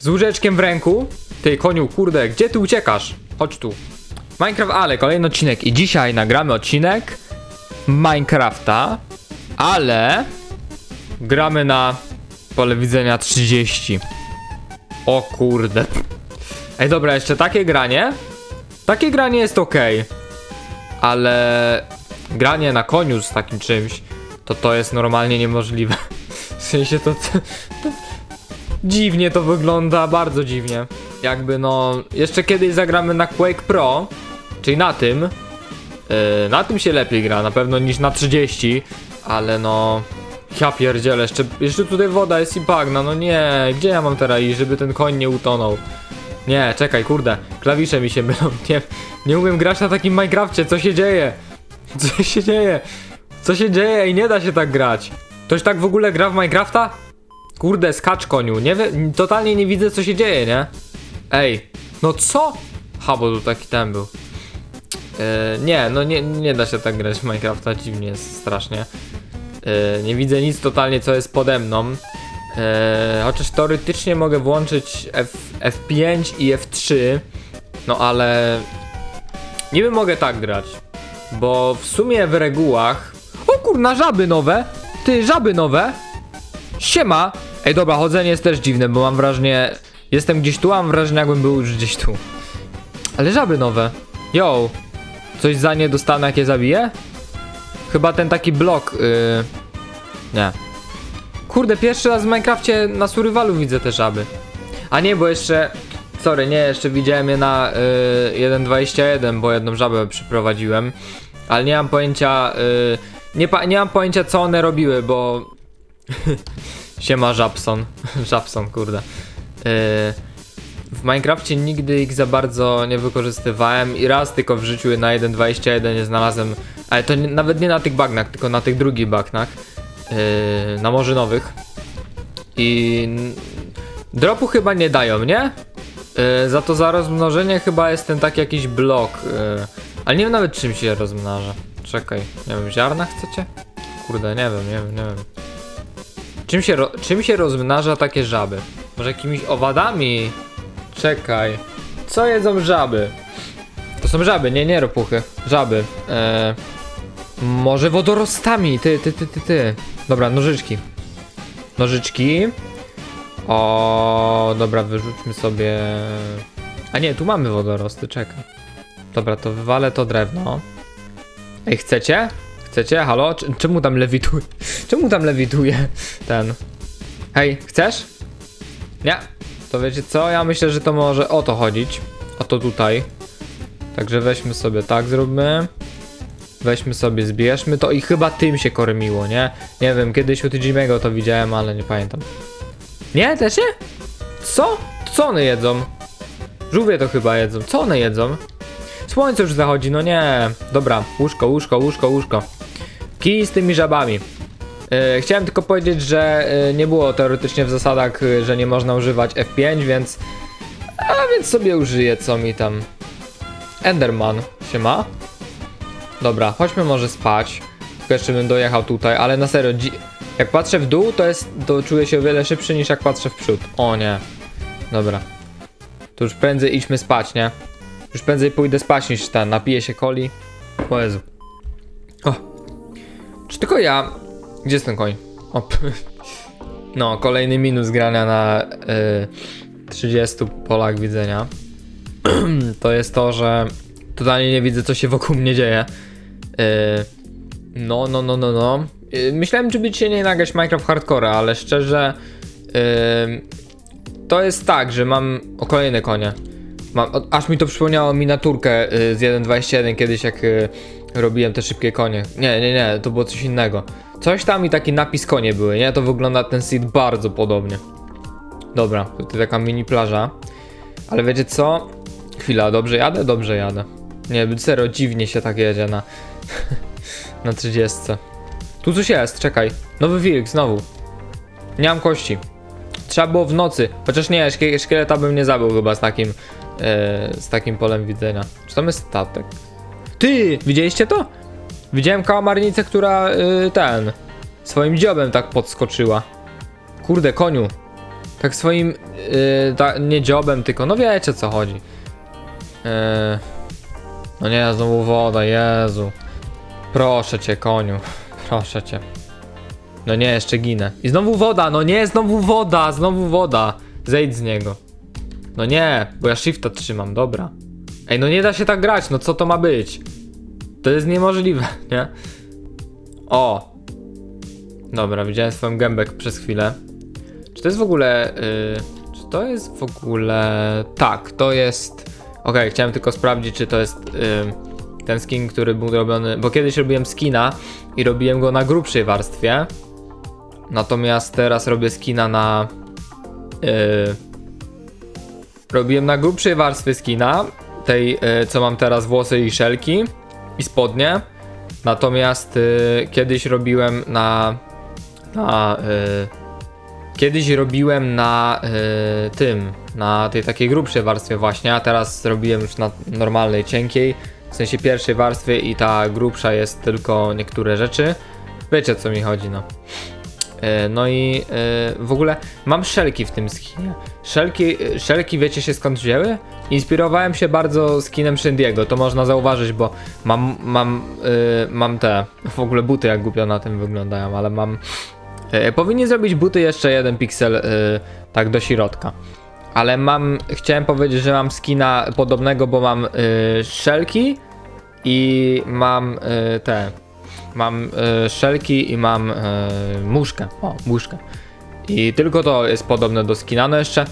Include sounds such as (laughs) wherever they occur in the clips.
z łóżeczkiem w ręku. Ty, koniu, kurde, gdzie ty uciekasz? Chodź tu. Minecraft, ale kolejny odcinek. I dzisiaj nagramy odcinek Minecrafta, ale gramy na pole widzenia 30. O kurde. Ej, dobra, jeszcze takie granie. Takie granie jest ok. Ale granie na koniu z takim czymś, to to jest normalnie niemożliwe. (laughs) W sensie to, to, to dziwnie to wygląda, bardzo dziwnie. Jakby no, jeszcze kiedyś zagramy na Quake Pro, czyli na tym. Yy, na tym się lepiej gra, na pewno niż na 30, ale no... Ja pierdzielę, jeszcze, jeszcze tutaj woda jest i bagna, no nie, gdzie ja mam teraz iść, żeby ten koń nie utonął? Nie, czekaj, kurde, klawisze mi się mylą, (laughs) nie, nie umiem grać na takim Minecrafcie, co się dzieje? Co się dzieje? Co się dzieje i nie da się tak grać? Ktoś tak w ogóle gra w Minecrafta? Kurde, skacz koniu, nie totalnie nie widzę co się dzieje, nie? Ej, no co? Ha, bo tu taki ten był. E, nie, no nie, nie da się tak grać w Minecrafta, dziwnie jest strasznie. E, nie widzę nic totalnie, co jest pode mną. E, chociaż teoretycznie mogę włączyć F, F5 i F3, no ale niby mogę tak grać, bo w sumie w regułach... O kurna, żaby nowe! Ty, żaby nowe! Siema! Ej, dobra, chodzenie jest też dziwne, bo mam wrażenie... Jestem gdzieś tu, a mam wrażenie, jakbym był już gdzieś tu. Ale żaby nowe. Yo! Coś za nie dostanę, jak je zabiję? Chyba ten taki blok, yy... Nie. Kurde, pierwszy raz w Minecrafcie na survivalu widzę te żaby. A nie, bo jeszcze... Sorry, nie, jeszcze widziałem je na yy, 1.21, bo jedną żabę przyprowadziłem. Ale nie mam pojęcia... Yy, nie, nie mam pojęcia, co one robiły, bo... (laughs) Siema Żabson. (laughs) Żabson, kurde. Yy, w Minecrafcie nigdy ich za bardzo nie wykorzystywałem i raz tylko w życiu na 1.21 nie znalazłem, ale to nie, nawet nie na tych bagnach, tylko na tych drugich bagnach, yy, na morzynowych. I dropu chyba nie dają, nie? Yy, za to za rozmnożenie chyba jest ten taki jakiś blok, yy, ale nie wiem nawet czym się rozmnaża. Czekaj, nie wiem, ziarna chcecie? Kurde, nie wiem, nie wiem, nie wiem. Czym się, czym się rozmnaża takie żaby? Może jakimiś owadami? Czekaj. Co jedzą żaby? To są żaby, nie, nie ropuchy. Żaby. Eee, może wodorostami. Ty, ty, ty, ty, ty. Dobra, nożyczki. Nożyczki. O, dobra, wyrzućmy sobie. A nie, tu mamy wodorosty, czekaj. Dobra, to wywalę to drewno. Ej, chcecie? Chcecie? Halo? Cz- Czemu tam lewituje? (laughs) Czemu tam lewituje ten? Hej, chcesz? Nie. To wiecie co? Ja myślę, że to może o to chodzić. O to tutaj. Także weźmy sobie tak, zróbmy. Weźmy sobie, zbierzmy to i chyba tym się kormiło, nie? Nie wiem, kiedyś u Jimmy'ego to widziałem, ale nie pamiętam. Nie? Też nie? Co? Co one jedzą? Żółwie to chyba jedzą. Co one jedzą? Słońce już zachodzi, no nie. Dobra, łóżko, łóżko, łóżko, łóżko. Kij z tymi żabami. E, Chciałem tylko powiedzieć, że e, nie było teoretycznie w zasadach, e, że nie można używać F5, więc. A więc sobie użyję, co mi tam. Enderman się ma. Dobra, chodźmy może spać. Tylko jeszcze bym dojechał tutaj, ale na serio, jak patrzę w dół, to jest. to czuję się o wiele szybszy niż jak patrzę w przód. O nie. Dobra. To już prędzej idźmy spać, nie? Już prędzej pójdę spać niż ten, napiję się coli. O Jezu. Czy tylko ja gdzie jest ten koń? O, p- (laughs) no, kolejny minus grania na y, 30 polach widzenia. (clears throat) to jest to, że totalnie nie widzę, co się wokół mnie dzieje. Y, no, no, no, no, no. Y, myślałem, żeby dzisiaj nie nagrać Minecraft Hardcore, ale szczerze y, to jest tak, że mam o kolejne konie. Mam, aż mi to przypomniało miniaturkę y, z 1.21 kiedyś, jak y, robiłem te szybkie konie. Nie, nie, nie, to było coś innego. Coś tam i taki napis konie były, nie? To wygląda ten seed bardzo podobnie. Dobra, tutaj taka mini plaża. Ale wiecie co? Chwila, dobrze jadę? Dobrze jadę. Nie, serio, dziwnie się tak jedzie na, (laughs) na 30. Tu coś jest, czekaj. Nowy wilk, znowu. Nie mam kości. Trzeba było w nocy. Chociaż nie, szkie- szkieleta bym nie zabił chyba z takim, e, z takim polem widzenia. Czy tam jest statek? Ty! Widzieliście to? Widziałem kałamarnicę, która y, ten swoim dziobem tak podskoczyła. Kurde, koniu. tak swoim, yy, ta, nie dziobem, tylko no wiecie co chodzi. Yy, no nie, znowu woda, Jezu. Proszę cię, koniu, proszę cię. No nie, jeszcze ginę. I znowu woda, no nie, znowu woda, znowu woda. Zejdź z niego. No nie, bo ja shifta trzymam, dobra. Ej, no nie da się tak grać, no co to ma być? To jest niemożliwe, (laughs) nie? O! Dobra, widziałem swoją gębę przez chwilę. Czy to jest w ogóle... Yy, czy to jest w ogóle... Tak, to jest... Okej, chciałem tylko sprawdzić, czy to jest yy, ten skin, który był robiony... Bo kiedyś robiłem skina i robiłem go na grubszej warstwie. Natomiast teraz robię skina na... Yy, robiłem na grubszej warstwie skina, tej y, co mam teraz włosy i szelki i spodnie. Natomiast y, kiedyś robiłem na na y, kiedyś robiłem na y, tym, na tej takiej grubszej warstwie właśnie, a teraz zrobiłem już na normalnej, cienkiej, w sensie pierwszej warstwie i ta grubsza jest tylko niektóre rzeczy. Wiecie co mi chodzi, no. E, No i e, w ogóle mam szelki w tym skinie. Szelki, szelki wiecie się skąd wzięły? Inspirowałem się bardzo skinem Shindiego, to można zauważyć, bo mam, mam, e, mam te, w ogóle buty jak głupio na tym wyglądają, ale mam, e, powinni zrobić buty jeszcze jeden piksel e, tak do środka. Ale mam, chciałem powiedzieć, że mam skina podobnego, bo mam e, szelki i mam e, te, Mam e, szelki i mam e, muszkę. O, muszkę. I tylko to jest podobne do skina. No jeszcze,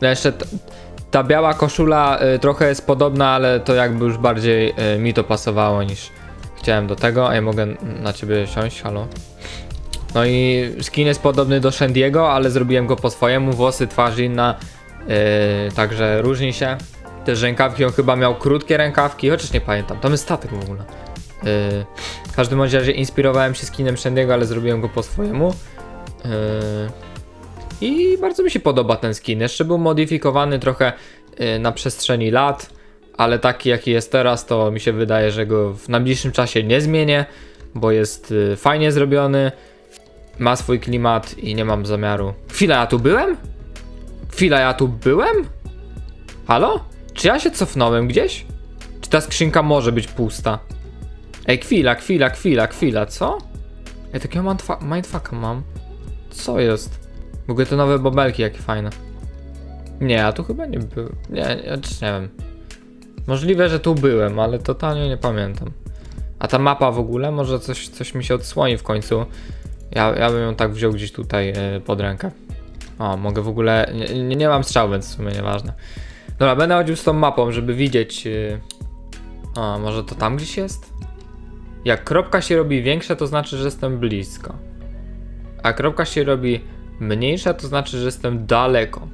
no jeszcze t, ta biała koszula e, trochę jest podobna, ale to jakby już bardziej e, mi to pasowało niż chciałem do tego. Ja mogę na ciebie siąść, halo? No i skin jest podobny do Shandiego, ale zrobiłem go po swojemu. Włosy, twarz inna. także różni się. Te rękawki, on chyba miał krótkie rękawki, chociaż nie pamiętam. Tam jest statek w ogóle. Yy, każdym razie inspirowałem się skinem Shandiego, ale zrobiłem go po swojemu. Yy, I bardzo mi się podoba ten skin. Jeszcze był modyfikowany trochę yy, na przestrzeni lat, ale taki jaki jest teraz, to mi się wydaje, że go w najbliższym czasie nie zmienię, bo jest yy, fajnie zrobiony, ma swój klimat i nie mam zamiaru. Chwila, ja tu byłem? Chwila, ja tu byłem? Halo? Czy ja się cofnąłem gdzieś? Czy ta skrzynka może być pusta? Ej, chwila, chwila, chwila, chwila, co? Ej, takiego mindfucka mam. Co jest? W ogóle te nowe bobelki, jakie fajne. Nie, ja tu chyba nie byłem. Nie, nie, nie wiem. Możliwe, że tu byłem, ale totalnie nie pamiętam. A ta mapa w ogóle, może coś, coś mi się odsłoni w końcu. Ja, ja bym ją tak wziął gdzieś tutaj yy, pod rękę. O, mogę w ogóle. Nie, nie, nie mam strzał, więc w sumie nieważne. Dobra, będę chodził z tą mapą, żeby widzieć. Yy... O, może to tam gdzieś jest? Jak kropka się robi większa, to znaczy, że jestem blisko. A kropka się robi mniejsza, to znaczy, że jestem daleko.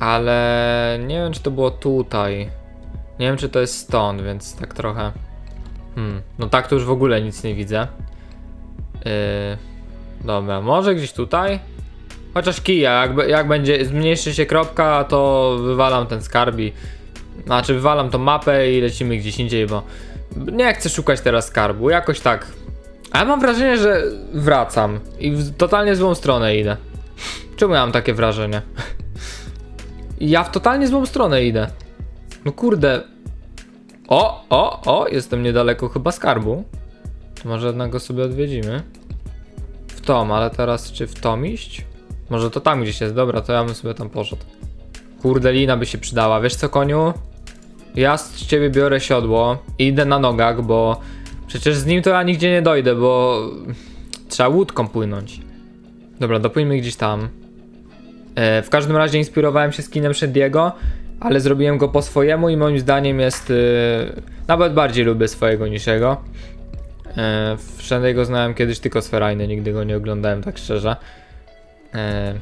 Ale nie wiem, czy to było tutaj. Nie wiem, czy to jest stąd, więc tak trochę. Hmm, no tak to już w ogóle nic nie widzę. Yy, dobra, może gdzieś tutaj? Chociaż kija, jak, jak będzie, zmniejszy się kropka, to wywalam ten skarbi. Znaczy, wywalam tą mapę i lecimy gdzieś indziej, bo nie chcę szukać teraz skarbu, jakoś tak. A ja mam wrażenie, że wracam i w totalnie złą stronę idę. Czemu ja mam takie wrażenie? Ja w totalnie złą stronę idę. No kurde. O, o, o, jestem niedaleko chyba skarbu. Może jednego sobie odwiedzimy. W tom, ale teraz czy w tom iść? Może to tam gdzieś jest, dobra, to ja bym sobie tam poszedł. Kurde, lina by się przydała. Wiesz co, koniu? Ja z ciebie biorę siodło i idę na nogach, bo przecież z nim to ja nigdzie nie dojdę, bo trzeba łódką płynąć. Dobra, dopłyńmy gdzieś tam. E, w każdym razie inspirowałem się skinem Shandiego, ale zrobiłem go po swojemu i moim zdaniem jest... E, nawet bardziej lubię swojego niż jego. E, w Shandiego znałem kiedyś tylko sferajny, nigdy go nie oglądałem tak szczerze. E,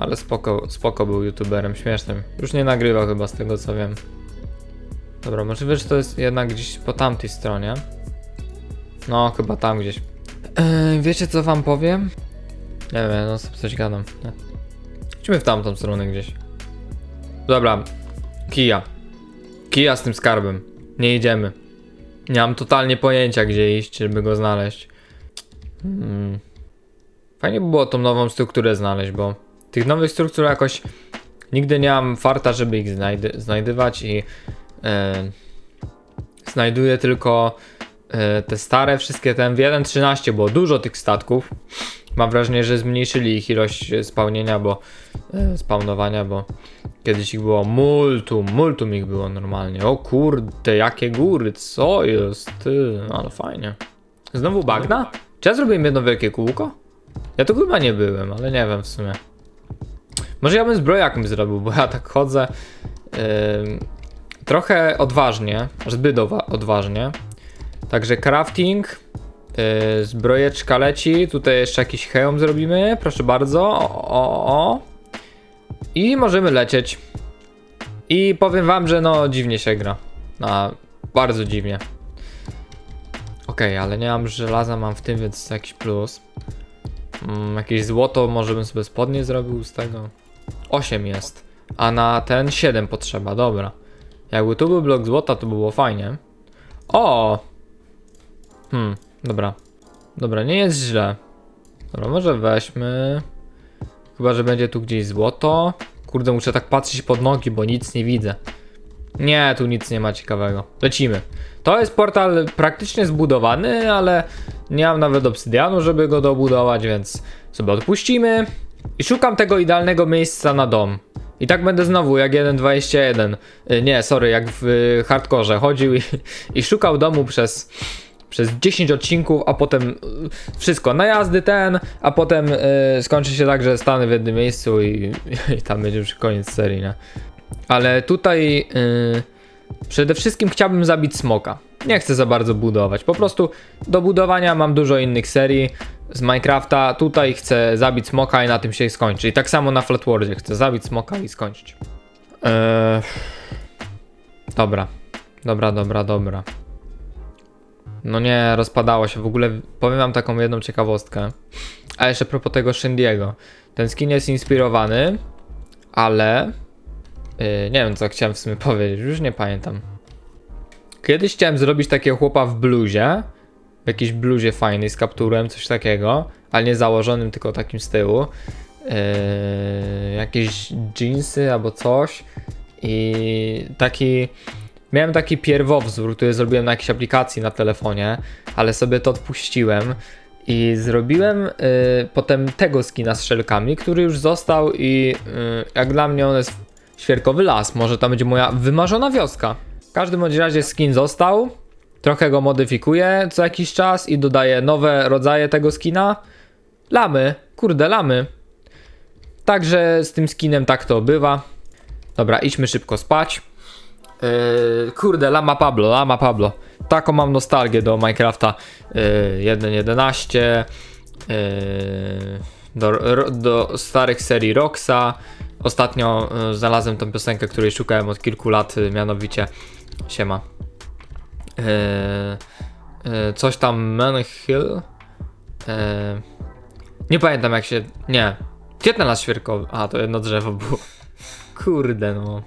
ale spoko, spoko był youtuberem, śmiesznym. Już nie nagrywał chyba z tego co wiem. Dobra, możliwe, że to jest jednak gdzieś po tamtej stronie. No, chyba tam gdzieś. Yy, wiecie co wam powiem? Nie wiem, no coś gadam. Nie. Idźmy w tamtą stronę gdzieś. Dobra, kija. Kija z tym skarbem. Nie idziemy. Nie mam totalnie pojęcia gdzie iść, żeby go znaleźć. Hmm. Fajnie by było tą nową strukturę znaleźć, bo Tych nowych struktur jakoś nigdy nie mam farta, żeby ich znajdy znajdywać i e, znajduję tylko e, te stare, wszystkie te w 1.13 było dużo tych statków. Mam wrażenie, że zmniejszyli ich ilość spełnienia, bo e, spawnowania, bo kiedyś ich było multum, multum ich było normalnie. O kurde, jakie góry, co jest, ty, ale fajnie. Znowu bagna? Czy ja zrobiłem jedno wielkie kółko? Ja tu chyba nie byłem, ale nie wiem w sumie. Może ja bym zbroję jakąś zrobił, bo ja tak chodzę ym, trochę odważnie, zbyt odważnie. Także crafting, yy, zbrojeczka leci, tutaj jeszcze jakiś hełm zrobimy, proszę bardzo, o, o, o. I możemy lecieć. I powiem wam, że no dziwnie się gra. No, bardzo dziwnie. Okej, ale nie mam żelaza, mam w tym, więc jakiś plus. Mm, jakieś złoto, może bym sobie spodnie zrobił z tego. 8 jest. A na ten 7 potrzeba, dobra. Jakby tu był blok złota, to by było fajnie. O! Hmm, dobra. Dobra, nie jest źle. Dobra, może weźmy. Chyba, że będzie tu gdzieś złoto. Kurde, muszę tak patrzeć pod nogi, bo nic nie widzę. Nie, tu nic nie ma ciekawego. Lecimy. To jest portal praktycznie zbudowany, ale nie mam nawet obsydianu, żeby go dobudować, więc sobie odpuścimy. I szukam tego idealnego miejsca na dom. I tak będę znowu jak 1.21. Y, Nie, sorry, jak w y, hardkorze. Chodził i, (laughs) i szukał domu przez, przez 10 odcinków, a potem y, wszystko. Najazdy ten, a potem skończy się tak, że stanę w jednym miejscu i, (laughs) i tam będzie już koniec serii, nie? Ale tutaj przede wszystkim chciałbym zabić smoka. Nie chcę za bardzo budować. Po prostu do budowania mam dużo innych serii z Minecrafta. Tutaj chcę zabić smoka i na tym się skończy. I tak samo na Flatwordzie chcę zabić smoka i skończyć. Eee... Dobra. Dobra, dobra, dobra. No nie, rozpadało się. W ogóle powiem wam taką jedną ciekawostkę. A jeszcze propos tego Shindiego. Ten skin jest inspirowany, ale Yy, nie wiem, co chciałem w sumie powiedzieć, już nie pamiętam. Kiedyś chciałem zrobić takiego chłopa w bluzie, w jakiejś bluzie fajnej z kapturem, coś takiego, ale nie założonym, tylko takim z tyłu. Yy, jakieś jeansy albo coś. I taki. Miałem taki pierwowzór, który zrobiłem na jakiejś aplikacji na telefonie, ale sobie to odpuściłem. I zrobiłem y, potem tego skina z szelkami, który już został i y, jak dla mnie on jest świerkowy las. Może to będzie moja wymarzona wioska. W każdym bądź razie skin został. Trochę go modyfikuję co jakiś czas i dodaję nowe rodzaje tego skina. Lamy, kurde, lamy. Także z tym skinem tak to bywa. Dobra, idźmy szybko spać. Yy, kurde, Lama Pablo, Lama Pablo. Taką mam nostalgię do Minecrafta yy, 1.11. Yy, do, ro, do starych serii Roxa. Ostatnio y, znalazłem tą piosenkę, której szukałem od kilku lat, y, mianowicie Siema. Yy, yy, coś tam Manhill. Yy, nie pamiętam jak się. Nie. Ten las świerkowy? A, to jedno drzewo było. Kurde, no.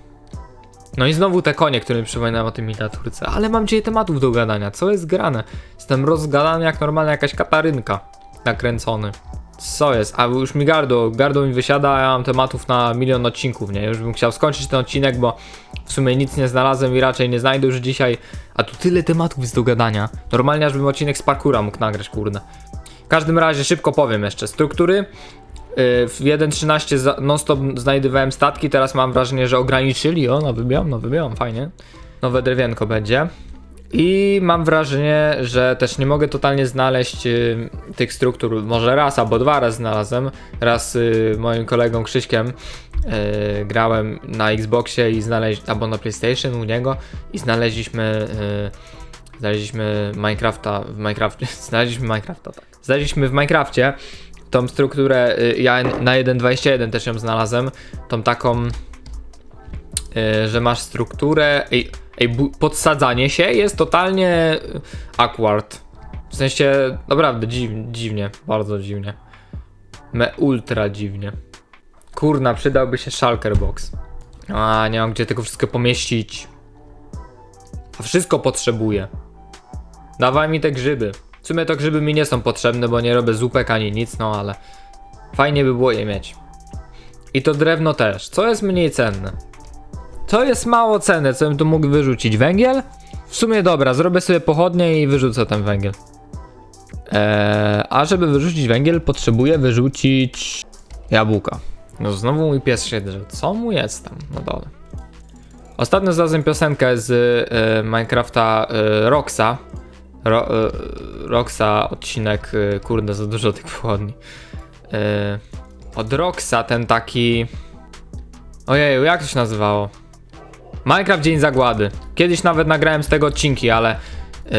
No i znowu te konie, które mi przypominają o tym miniaturce. Ale mam dzisiaj tematów do gadania. Co jest grane? Jestem rozgadany jak normalna jakaś katarynka. Nakręcony. Co jest? A już mi gardło, gardło mi wysiada, a ja mam tematów na milion odcinków, nie? Już bym chciał skończyć ten odcinek, bo w sumie nic nie znalazłem i raczej nie znajdę już dzisiaj. A tu tyle tematów jest do gadania. Normalnie aż bym odcinek z parkura mógł nagrać, kurde. W każdym razie szybko powiem jeszcze. Struktury. Yy, W 1.13 za- non-stop znajdowałem statki, teraz mam wrażenie, że ograniczyli. O, no wybiłam, no wybiłam, fajnie. Nowe drewienko będzie. I mam wrażenie, że też nie mogę totalnie znaleźć y, tych struktur. Może raz albo dwa razy znalazłem. Raz y, moim kolegą Krzyśkiem y, grałem na Xboxie i znaleźć albo na PlayStation u niego i znaleźliśmy y, znaleźliśmy Minecrafta w Minecrafcie. (laughs) Znaleźliśmy Minecrafta, tak. Znaleźliśmy w Minecrafcie tą strukturę. Y, ja na 1.21 też ją znalazłem. Tą taką y, że masz strukturę. Ej, ej, podsadzanie się jest totalnie y, awkward. W sensie, naprawdę dziw, dziwnie, bardzo dziwnie. Me ultra dziwnie. Kurna, przydałby się shulker box. A, nie mam gdzie tego wszystko pomieścić. A wszystko potrzebuję. Dawaj mi te grzyby. W sumie to grzyby mi nie są potrzebne, bo nie robię zupek ani nic, no ale fajnie by było je mieć. I to drewno też. Co jest mniej cenne? To jest mało cenne, co bym tu mógł wyrzucić? Węgiel? W sumie dobra, zrobię sobie pochodnie i wyrzucę ten węgiel. Eee, a żeby wyrzucić węgiel, potrzebuję wyrzucić jabłka. No znowu mój pies się drze. Co mu jest tam na dole? Ostatnio znalazłem piosenkę z e, Minecrafta e, Roxa. Ro, e, Roxa odcinek, e, kurde, za dużo tych pochodni. E, od Roxa ten taki... Ojej, jak to się nazywało? Minecraft Dzień Zagłady. Kiedyś nawet nagrałem z tego odcinki, ale yy,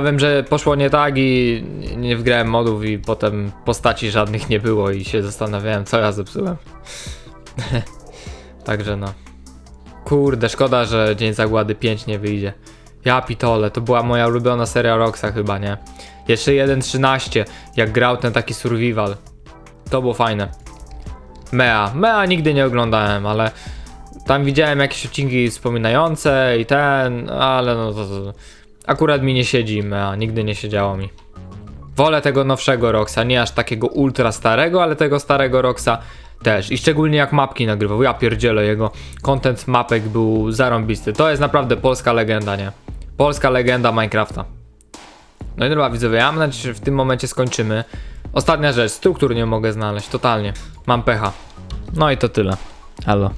powiem, że poszło nie tak i nie wgrałem modów i potem postaci żadnych nie było i się zastanawiałem, co ja zepsułem. (laughs) Także no. Kurde, szkoda, że Dzień Zagłady 5 nie wyjdzie. Ja pitole, to była moja ulubiona seria Roxa chyba, nie? Jeszcze 1.13, jak grał ten taki survival. To było fajne. Mea. Mea nigdy nie oglądałem, ale tam widziałem jakieś odcinki wspominające i ten, ale no to, to akurat mi nie siedzi Mea, nigdy nie siedziało mi. Wolę tego nowszego Roxa, nie aż takiego ultra starego, ale tego starego Roxa też. I szczególnie jak mapki nagrywał, ja pierdzielę, jego content mapek był zarąbisty. To jest naprawdę polska legenda, nie? Polska legenda Minecrafta. No i dobra widzowie, ja mam nadzieję, że w tym momencie skończymy. Ostatnia rzecz, struktur nie mogę znaleźć, totalnie. Mam pecha. No i to tyle. Halo.